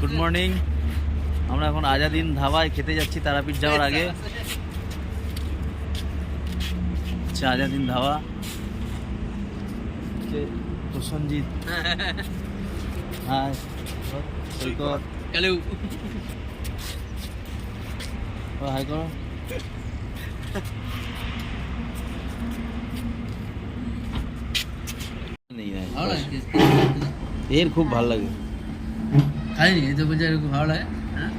Good morning আমরা এখন আজাদিন ধাবায় খেতে যাচ্ছি তারাপীঠ যাওয়ার আগে। আচ্ছা আজাদিন ধাবা। হচ্ছে প্রসঞ্জিৎ হাই করো। এর খুব ভালো লাগে। খাইনি এই তো বলছে এরকম ভালো লাগে হ্যাঁ?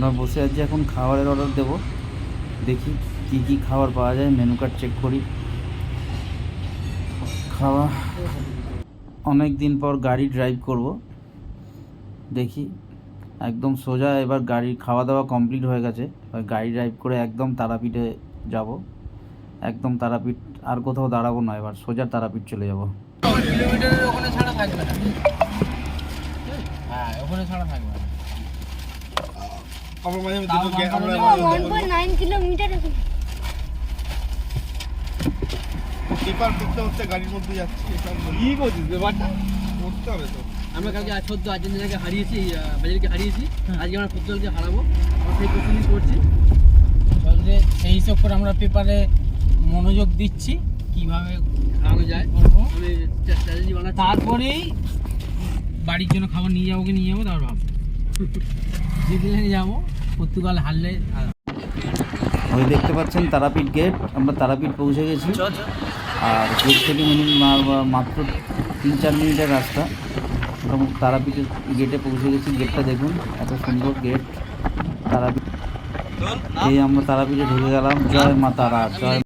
না? বসে আছি এখন খাবারের অর্ডার দেব। দেখি কি কি খাবার পাওয়া যায় মেনু কার্ড চেক করি। খাওয়া অনেক দিন পর গাড়ি ড্রাইভ করব। দেখি একদম সোজা এবার গাড়ি খাওয়া দাওয়া কমপ্লিট হয়ে গেছে। এবার গাড়ি ড্রাইভ করে একদম তারাপীঠে যাব। একদম তারাপীঠ আর কোথাও দাঁড়াবো না এবার সোজা তারাপীঠ চলে যাব। কিলোমিটারের ওখানে ছাড়া থাকবে না হ্যাঁ ওখানে ছাড়া থাকবে না আমার মাঝে তাও আমরা বান্ধবী ওয়ান পয়েন্ট নাইন কিলোমিটার পেপার করতে করতে গাড়ির মধ্যে যাচ্ছি কি করছিস ব্যাপারটা? করতে হবে তো। আমরা কালকে আজ সদ্য আর্জেন্টিনাকে হারিয়েছি বাজারকে হারিয়েছি। আজকে আমরা ফুটবলকে হারাবো। আমরা সেই প্রস্তুতি করছি। তাহলে সেই হিসাব করে আমরা পেপারে মনোযোগ দিচ্ছি কীভাবে হারানো যায়। আমি স্ট্র্যাটেজি বানাচ্ছি। তারপরেই বাড়ির জন্য খাবার নিয়ে যাব কি নিয়ে যাব তারপর ভাববো জিতলে যাব পর্তুগাল হারলে। ওই দেখতে পাচ্ছেন তারাপীঠ গেট আমরা তারাপীঠ পৌঁছে গেছি। আর গেট থেকে মিনিমাম মাত্র তিন চার মিনিটের রাস্তা এবং তারাপীঠের গেটে পৌঁছে গেছি। গেটটা দেখুন, এত সুন্দর গেট তারাপীঠ এই আমরা তারাপীঠে ঢুকে গেলাম। জয় মা তারা, জয়